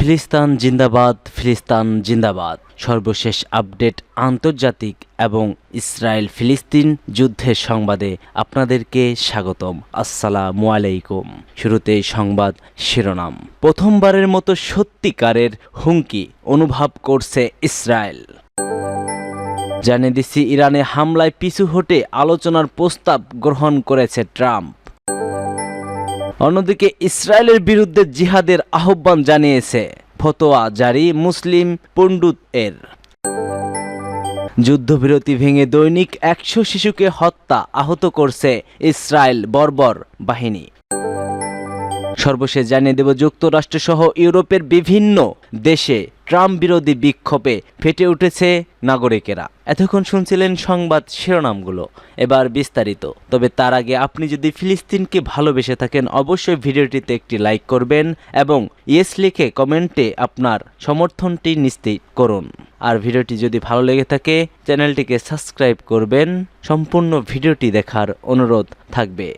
ফিলিস্তান জিন্দাবাদ ফিলিস্তান জিন্দাবাদ। সর্বশেষ আপডেট আন্তর্জাতিক এবং ইসরায়েল ফিলিস্তিন যুদ্ধের সংবাদে আপনাদেরকে স্বাগতম। আসসালামু আলাইকুম। শুরুতে সংবাদ শিরোনাম। প্রথমবারের মতো সত্যিকারের হুমকি অনুভব করছে ইসরায়েল। জানিয়ে দিচ্ছি, ইরানে হামলায় পিছু হটে আলোচনার প্রস্তাব গ্রহণ করেছে ট্রাম্প। অন্যদিকে ইসরায়েলের বিরুদ্ধে জিহাদের আহ্বান জানিয়েছে ফতোয়া জারি মুসলিম পণ্ডুত এর। যুদ্ধবিরতি ভেঙে দৈনিক একশো শিশুকে হত্যা আহত করছে ইসরায়েল বর্বর বাহিনী। সর্বশেষ জানিয়ে দেব যুক্তরাষ্ট্রসহ ইউরোপের বিভিন্ন দেশে ট্রাম্প বিরোধী বিক্ষোভে ফেটে উঠেছে নাগরিকেরা। এতক্ষণ শুনছিলেন সংবাদ শিরোনামগুলো। এবার বিস্তারিত। তবে তার আগে আপনি যদি ফিলিস্তিনকে ভালোবেসে থাকেন, অবশ্যই ভিডিওটিতে একটি লাইক করবেন এবং ইয়েস লিখে কমেন্টে আপনার সমর্থনটি নিশ্চিত করুন। আর ভিডিওটি যদি ভালো লেগে থাকে, চ্যানেলটিকে সাবস্ক্রাইব করবেন। সম্পূর্ণ ভিডিওটি দেখার অনুরোধ থাকবে।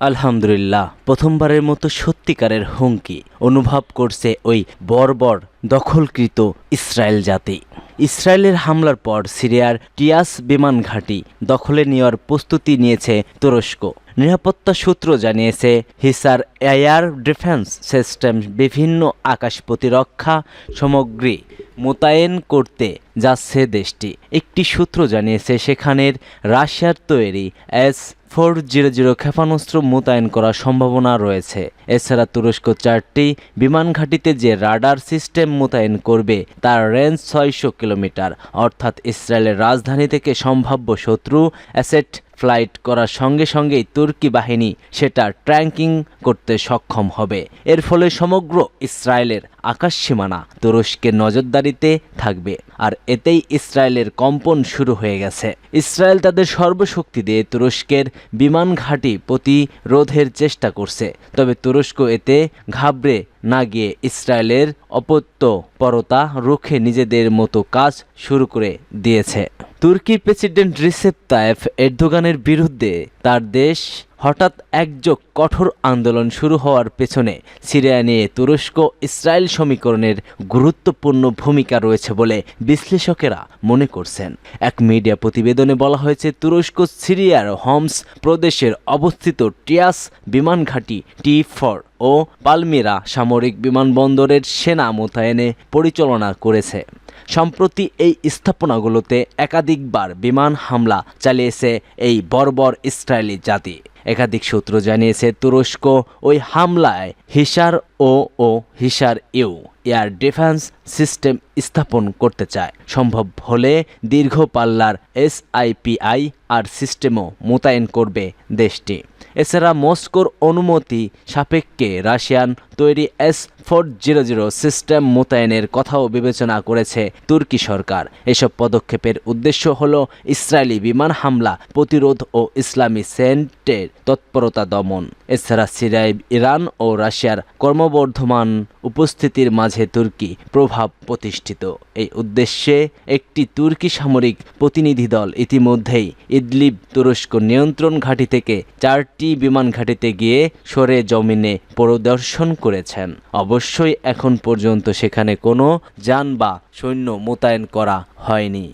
আলহামদুলিল্লাহ, প্রথমবারের মতো সত্যিকারের হুমকি অনুভব করছে ওই বর্বর দখলকৃত ইসরায়েল জাতি। ইসরায়েলের হামলার পর সিরিয়ার টিয়াস বিমান ঘাঁটি দখলে নেওয়ার প্রস্তুতি নিয়েছে তুরস্ক। নিরাপত্তা সূত্র জানিয়েছে, হিসার এয়ার ডিফেন্স সিস্টেম বিভিন্ন আকাশ প্রতিরক্ষা সামগ্রী মোতায়েন করতে যাচ্ছে দেশটি। একটি সূত্র জানিয়েছে, সেখানের রাশিয়ার তৈরি এস ফোর জিরো জিরো ক্ষেপণাস্ত্র মোতায়েন করার সম্ভাবনা রয়েছে। এছাড়া তুরস্ক চারটি বিমান ঘাঁটিতে যে রাডার সিস্টেম মোতায়েন করবে, তার রেঞ্জ ছয়শো কিলোমিটার। অর্থাৎ ইসরায়েলের রাজধানী থেকে সম্ভাব্য শত্রু অ্যাসেট ফ্লাইট করার সঙ্গে সঙ্গেই তুর্কি বাহিনী সেটা ট্র্যাঙ্কিং করতে সক্ষম হবে। এর ফলে সমগ্র ইসরায়েলের আকাশ সীমানা তুরস্কের নজরদারিতে থাকবে। আর এতেই ইসরায়েলের কম্পন শুরু হয়ে গেছে। ইসরায়েল তাদের সর্বশক্তি দিয়ে তুরস্কের বিমান ঘাঁটি প্রতিরোধের চেষ্টা করছে। তবে তুরস্ক এতে ঘাবড়ে না গিয়ে ইসরায়েলের অপত্যপরতা রুখে নিজেদের মতো কাজ শুরু করে দিয়েছে। তুর্কির প্রেসিডেন্ট রিসেপ তায়েফ এরদোগানের বিরুদ্ধে তার দেশ হঠাৎ একযোগ কঠোর আন্দোলন শুরু হওয়ার পেছনে সিরিয়া নিয়ে তুরস্ক ইসরায়েল সমীকরণের গুরুত্বপূর্ণ ভূমিকা রয়েছে বলে বিশ্লেষকেরা মনে করছেন। এক মিডিয়া প্রতিবেদনে বলা হয়েছে, তুরস্ক সিরিয়ার হমস প্রদেশের অবস্থিত টিয়াস বিমান ঘাঁটি টি ফর ও পালমিরা সামরিক বিমানবন্দরের সেনা মোতায়েনে পরিচালনা করেছে। সম্প্রতি এই স্থাপনাগুলোতে একাধিকবার বিমান হামলা চালিয়েছে এই বর্বর ইসরায়েলি জাতি। একাধিক সূত্র জানিয়েছে, তুরস্ক ওই হামলায় হিসার ও ও Hisar U air defence system স্থাপন করতে চায়। সম্ভব হলে দীর্ঘ পাল্লার এসআইপিআই আর সিস্টেমও মোতায়েন করবে দেশটি। এছাড়া মস্কোর অনুমতি সাপেক্ষে রাশিয়ান তৈরি S four zero zero system মোতায়েনের কথাও বিবেচনা করেছে তুর্কি সরকার। এসব পদক্ষেপের উদ্দেশ্য হল ইসরায়েলি বিমান হামলা, প্রতিরোধ ও ইসলামী সেন্টের তৎপরতা দমন। এছাড়া সিরিয়ায় ইরান ও রাশিয়ার ক্রমবর্ধমান উপস্থিতির মাঝে তুর্কি প্রভাব প্রতিষ্ঠিত। এই উদ্দেশ্যে একটি তুর্কি সামরিক প্রতিনিধি দল ইতিমধ্যেই ইদলিব তুরস্ক নিয়ন্ত্রণ ঘাঁটি থেকে চারটি বিমান ঘাঁটিতে গিয়ে সরে জমিনে পরিদর্শন করেছেন। অবশ্যই এখন পর্যন্ত সেখানে কোনো যান বা সৈন্য মোতায়েন করা হয়নি।